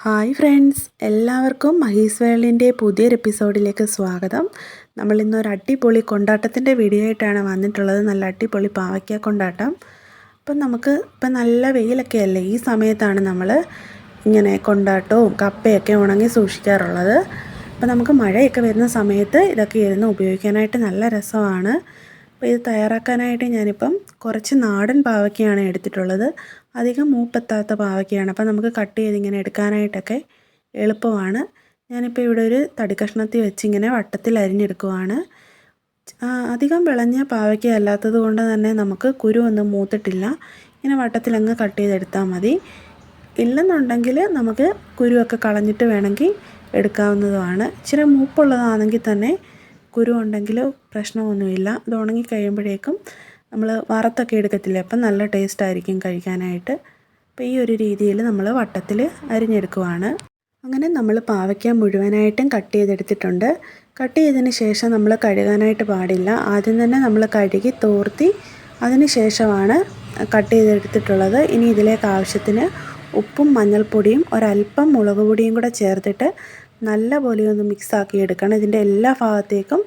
Hi friends എല്ലാവർക്കും മഹീസ് വേളിന്റെ പുതിയൊരു എപ്പിസോഡിലേക്ക് സ്വാഗതം. നമ്മൾ ഇന്നൊരു അടിപൊളി കൊണ്ടാട്ടത്തിന്റെ വീഡിയോ ആയിട്ടാണ് വന്നിട്ടുള്ളത്. നല്ല അടിപൊളി പാവയ്ക്ക കൊണ്ടാട്ടം. അപ്പം നമുക്ക് ഇപ്പം നല്ല വെയിലൊക്കെ അല്ലേ? ഈ സമയത്താണ് നമ്മൾ ഇങ്ങനെ കൊണ്ടാട്ടവും കപ്പയൊക്കെ ഉണങ്ങി സൂക്ഷിക്കാറുള്ളത്. അപ്പം നമുക്ക് മഴയൊക്കെ വരുന്ന സമയത്ത് ഇതൊക്കെ ഇരുന്ന് ഉപയോഗിക്കാനായിട്ട് നല്ല രസമാണ്. അപ്പോൾ ഇത് തയ്യാറാക്കാനായിട്ട് ഞാനിപ്പം കുറച്ച് നാടൻ പാവയ്ക്കയാണ് എടുത്തിട്ടുള്ളത്. അധികം മൂപ്പെത്താത്ത പാവയ്ക്കയാണ്. അപ്പോൾ നമുക്ക് കട്ട് ചെയ്ത് ഇങ്ങനെ എടുക്കാനായിട്ടൊക്കെ എളുപ്പമാണ്. ഞാനിപ്പോൾ ഇവിടെ ഒരു തടി കഷ്ണത്തിൽ വെച്ചിങ്ങനെ വട്ടത്തിൽ അരിഞ്ഞെടുക്കുവാണ്. അധികം വിളഞ്ഞ പാവയ്ക്ക അല്ലാത്തത് കൊണ്ട് തന്നെ നമുക്ക് കുരു ഒന്നും മൂത്തിട്ടില്ല. ഇങ്ങനെ വട്ടത്തിൽ അങ്ങ് കട്ട് ചെയ്തെടുത്താൽ മതി. ഇല്ലെന്നുണ്ടെങ്കിൽ നമുക്ക് കുരുവൊക്കെ കളഞ്ഞിട്ട് വേണമെങ്കിൽ എടുക്കാവുന്നതുമാണ്. ഇച്ചിരി മൂപ്പുള്ളതാണെങ്കിൽ തന്നെ കുരു ഉണ്ടെങ്കിൽ പ്രശ്നമൊന്നുമില്ല. ഇത് ഉണങ്ങി കഴിയുമ്പോഴേക്കും നമ്മൾ വറുത്തൊക്കെ എടുക്കത്തില്ലേ? അപ്പം നല്ല ടേസ്റ്റ് ആയിരിക്കും കഴിക്കാനായിട്ട്. അപ്പോൾ ഈ ഒരു രീതിയിൽ നമ്മൾ വട്ടത്തിൽ അരിഞ്ഞെടുക്കുവാണ്. അങ്ങനെ നമ്മൾ പാവയ്ക്ക മുഴുവനായിട്ടും കട്ട് ചെയ്തെടുത്തിട്ടുണ്ട്. കട്ട് ചെയ്തതിന് ശേഷം നമ്മൾ കഴുകാനായിട്ട് പാടില്ല. ആദ്യം തന്നെ നമ്മൾ കഴുകി തോർത്തി അതിന് ശേഷമാണ് കട്ട് ചെയ്തെടുത്തിട്ടുള്ളത്. ഇനി ഇതിലേക്ക് ആവശ്യത്തിന് ഉപ്പും മഞ്ഞൾപ്പൊടിയും ഒരല്പം മുളക് പൊടിയും കൂടെ ചേർത്തിട്ട് നല്ല പോലെ ഒന്ന് മിക്സ് ആക്കി എടുക്കണം. ഇതിന്റെ എല്ലാ ഭാഗത്തേക്കും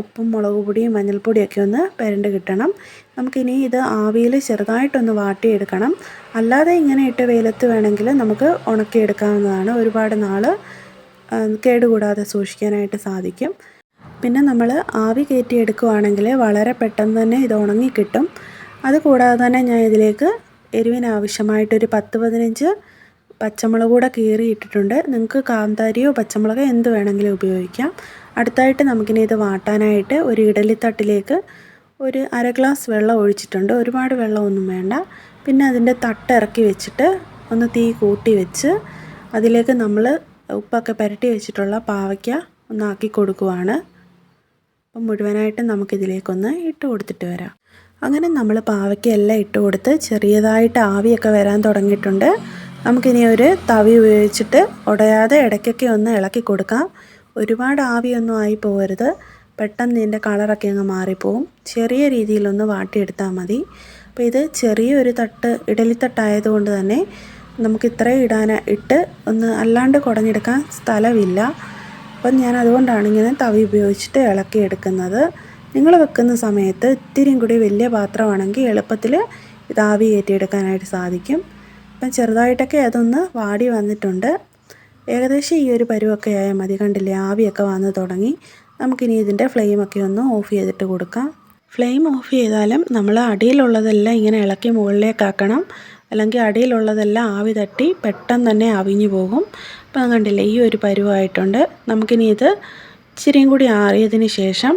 ഉപ്പും മുളക് പൊടിയും മഞ്ഞൾപ്പൊടിയൊക്കെ ഒന്ന് പെരണ്ട് കിട്ടണം. നമുക്കിനി ഇത് ആവിയിൽ ചെറുതായിട്ടൊന്ന് വാട്ടിയെടുക്കണം. അല്ലാതെ ഇങ്ങനെ ഇട്ട് വെയിലത്ത് വേണമെങ്കിൽ നമുക്ക് ഉണക്കിയെടുക്കാവുന്നതാണ്. ഒരുപാട് നാൾ കേടുകൂടാതെ സൂക്ഷിക്കാനായിട്ട് സാധിക്കും. പിന്നെ നമ്മൾ ആവി കയറ്റി എടുക്കുവാണെങ്കിൽ വളരെ പെട്ടെന്ന് തന്നെ ഇത് ഉണങ്ങി കിട്ടും അതുകൂടാതെ തന്നെ ഞാൻ ഇതിലേക്ക് എരിവിനാവശ്യമായിട്ടൊരു പത്ത് പതിനഞ്ച് പച്ചമുളക് കൂടെ കീറി ഇട്ടിട്ടുണ്ട് നിങ്ങൾക്ക് കാന്താരിയോ പച്ചമുളകോ എന്ത് വേണമെങ്കിലും ഉപയോഗിക്കാം. അടുത്തായിട്ട് നമുക്കിനി ഇത് വാട്ടാനായിട്ട് ഒരു ഇഡലിത്തട്ടിലേക്ക് ഒരു അര ഗ്ലാസ് വെള്ളം ഒഴിച്ചിട്ടുണ്ട്. ഒരുപാട് വെള്ളമൊന്നും വേണ്ട. പിന്നെ അതിന്റെ തട്ട് ഇറക്കി വെച്ചിട്ട് ഒന്ന് തീ കൂട്ടി വെച്ച് അതിലേക്ക് നമ്മൾ ഉപ്പൊക്കെ പുരട്ടി വെച്ചിട്ടുള്ള പാവയ്ക്ക ഒന്നാക്കി കൊടുക്കുവാണ്. അപ്പം മുഴുവനായിട്ട് നമുക്കിതിലേക്കൊന്ന് ഇട്ട് കൊടുത്തിട്ട് വരാം. അങ്ങനെ നമ്മൾ പാവയ്ക്ക എല്ലാം ഇട്ട് കൊടുത്ത് ചെറിയതായിട്ട് ആവിയൊക്കെ വരാൻ തുടങ്ങിയിട്ടുണ്ട്. നമുക്കിനി ഒരു തവി ഉപയോഗിച്ചിട്ട് ഉടയാതെ ഇടയ്ക്കൊക്കെ ഒന്ന് ഇളക്കി കൊടുക്കാം. ഒരുപാട് ആവിയൊന്നും ആയി പോകരുത്. പെട്ടെന്ന് ഇതിന്റെ കളറൊക്കെ അങ്ങ് മാറിപ്പോവും. ചെറിയ രീതിയിലൊന്ന് വാട്ടിയെടുത്താൽ മതി. അപ്പോൾ ഇത് ചെറിയൊരു തട്ട് ഇഡലിത്തട്ടായതുകൊണ്ട് തന്നെ നമുക്ക് ഇത്രയും ഇടാൻ ഇട്ട് ഒന്ന് അല്ലാണ്ട് കുടഞ്ഞെടുക്കാൻ സ്ഥലമില്ല. അപ്പം ഞാൻ അതുകൊണ്ടാണ് ഇങ്ങനെ തവി ഉപയോഗിച്ചിട്ട് ഇളക്കി എടുക്കുന്നത്. നിങ്ങൾ വെക്കുന്ന സമയത്ത് ഇത്തിരിയും കൂടി വലിയ പാത്രമാണെങ്കിൽ എളുപ്പത്തിൽ ഇത് ആവി കയറ്റിയെടുക്കാനായിട്ട് സാധിക്കും. അപ്പം ചെറുതായിട്ടൊക്കെ അതൊന്ന് വാടി വന്നിട്ടുണ്ട്. ഏകദേശം ഈ ഒരു പരുവൊക്കെ ആയാൽ മതി. കണ്ടില്ലേ ആവിയൊക്കെ വന്ന് തുടങ്ങി. നമുക്കിനി ഇതിന്റെ ഫ്ലെയിമൊക്കെ ഒന്ന് ഓഫ് ചെയ്തിട്ട് കൊടുക്കാം. ഫ്ലെയിം ഓഫ് ചെയ്താലും നമ്മൾ അടിയിലുള്ളതെല്ലാം ഇങ്ങനെ ഇളക്കി മുകളിലേക്കാക്കണം അല്ലെങ്കിൽ അടിയിലുള്ളതെല്ലാം ആവി തട്ടി പെട്ടെന്ന് തന്നെ അവിഞ്ഞു പോകും. അപ്പം കണ്ടില്ലേ ഈ ഒരു പരുവായിട്ടുണ്ട്. നമുക്കിനി ഇത് ഇച്ചിരിയും കൂടി ആറിയതിന് ശേഷം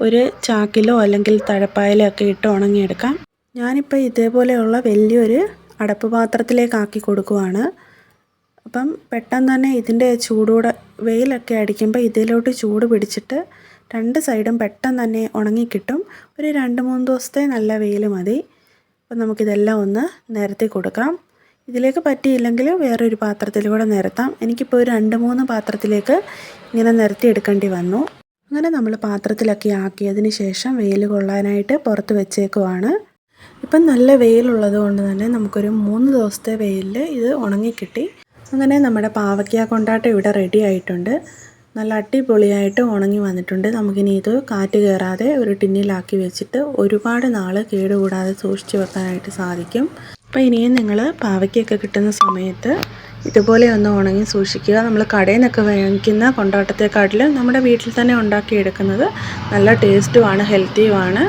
ഒരു ചാക്കിലോ അല്ലെങ്കിൽ തഴപ്പായിലോ ഒക്കെ ഇട്ട് ഉണങ്ങിയെടുക്കാം. ഞാനിപ്പോൾ ഇതേപോലെയുള്ള വലിയൊരു അടപ്പ് പാത്രത്തിലേക്ക് ആക്കി കൊടുക്കുവാണ്. അപ്പം പെട്ടെന്ന് തന്നെ ഇതിന്റെ ചൂടോടെ വെയിലൊക്കെ അടിക്കുമ്പോൾ ഇതിലോട്ട് ചൂട് പിടിച്ചിട്ട് രണ്ട് സൈഡും പെട്ടെന്ന് തന്നെ ഉണങ്ങിക്കിട്ടും. ഒരു രണ്ട് മൂന്ന് ദിവസത്തെ നല്ല വെയിൽ മതി. അപ്പം നമുക്കിതെല്ലാം ഒന്ന് നിരത്തി കൊടുക്കാം. ഇതിലേക്ക് പറ്റിയില്ലെങ്കിൽ വേറൊരു പാത്രത്തിലൂടെ നിരത്താം. എനിക്കിപ്പോൾ ഒരു രണ്ട് മൂന്ന് പാത്രത്തിലേക്ക് ഇങ്ങനെ നിരത്തി എടുക്കേണ്ടി വന്നു. അങ്ങനെ നമ്മൾ പാത്രത്തിലൊക്കെ ആക്കിയതിന് ശേഷം വെയിൽ കൊള്ളാനായിട്ട് പുറത്ത് വെച്ചേക്കുവാണ്. ഇപ്പം നല്ല വെയിലുള്ളത് കൊണ്ട് തന്നെ നമുക്കൊരു മൂന്ന് ദിവസത്തെ വെയിലിൽ ഇത് ഉണങ്ങിക്കിട്ടി. അങ്ങനെ നമ്മുടെ പാവയ്ക്ക കൊണ്ടാട്ടം ഇവിടെ റെഡി ആയിട്ടുണ്ട്. നല്ല അടിപൊളിയായിട്ട് ഉണങ്ങി വന്നിട്ടുണ്ട്. നമുക്കിനി ഇത് കാറ്റ് കയറാതെ ഒരു ടിന്നിലാക്കി വെച്ചിട്ട് ഒരുപാട് നാൾ കേടുകൂടാതെ സൂക്ഷിച്ചു വെക്കാനായിട്ട് സാധിക്കും. അപ്പോൾ ഇനിയും നിങ്ങൾ പാവയ്ക്കൊക്കെ കിട്ടുന്ന സമയത്ത് ഇതുപോലെ ഒന്ന് ഉണങ്ങി സൂക്ഷിക്കുക. നമ്മൾ കടയിൽ നിന്നൊക്കെ വാങ്ങിക്കുന്ന കൊണ്ടാട്ടത്തെക്കാട്ടിലും നമ്മുടെ വീട്ടിൽ തന്നെ ഉണ്ടാക്കിയെടുക്കുന്നത് നല്ല ടേസ്റ്റുമാണ് ഹെൽത്തിയുമാണ്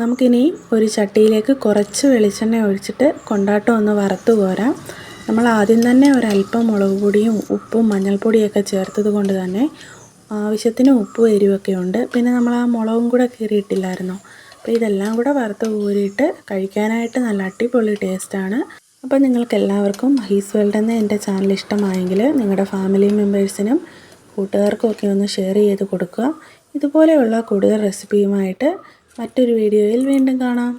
നമുക്കിനി ഒരു ചട്ടിയിലേക്ക് കുറച്ച് വെളിച്ചെണ്ണ ഒഴിച്ചിട്ട് കൊണ്ടാട്ടം ഒന്ന് വറുത്തു കോരാം. നമ്മൾ ആദ്യം തന്നെ ഒരല്പം മുളക് പൊടിയും ഉപ്പും മഞ്ഞൾപ്പൊടിയൊക്കെ ചേർത്തത് കൊണ്ട് തന്നെ ആവശ്യത്തിന് ഉപ്പ് എരിവൊക്കെ ഉണ്ട്. പിന്നെ നമ്മൾ ആ മുളകും കൂടെ കീറിയിട്ടില്ലായിരുന്നോ? അപ്പോൾ ഇതെല്ലാം കൂടെ വറുത്ത് കോരിയിട്ട് കഴിക്കാനായിട്ട് നല്ല അടിപൊളി ടേസ്റ്റാണ്. അപ്പോൾ നിങ്ങൾക്ക് എല്ലാവർക്കും ഹീസ് വേൾഡ് എന്ന എന്റെ ചാനൽ ഇഷ്ടമായെങ്കിൽ നിങ്ങളുടെ ഫാമിലി മെമ്പേഴ്സിനും കൂട്ടുകാർക്കും ഒക്കെ ഒന്ന് ഷെയർ ചെയ്ത് കൊടുക്കുക. ഇതുപോലെയുള്ള കൂടുതൽ റെസിപ്പിയുമായിട്ട് മറ്റൊരു വീഡിയോയിൽ വീണ്ടും കാണാം.